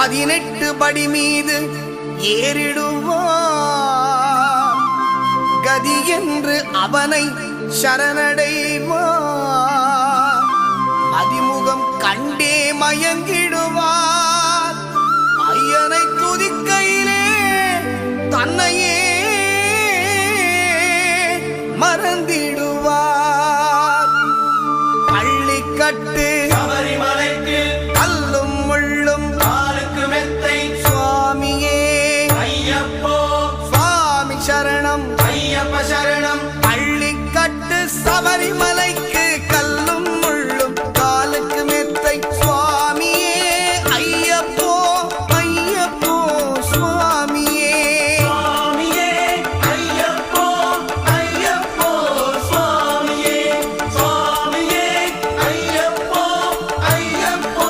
பதினெட்டு படி மீது ஏறிடுவார் கதி என்று அவனை சரணடைவார் அதிமுகம் கண்டே மயங்கிடுவார் ஐயனை துதிக்கையிலே தன்னையே மறந்திடுவார். பள்ளிக்கட்டு சரணம். ஐயப்ப சரணம். பள்ளிக்கட்டு சபரிமலை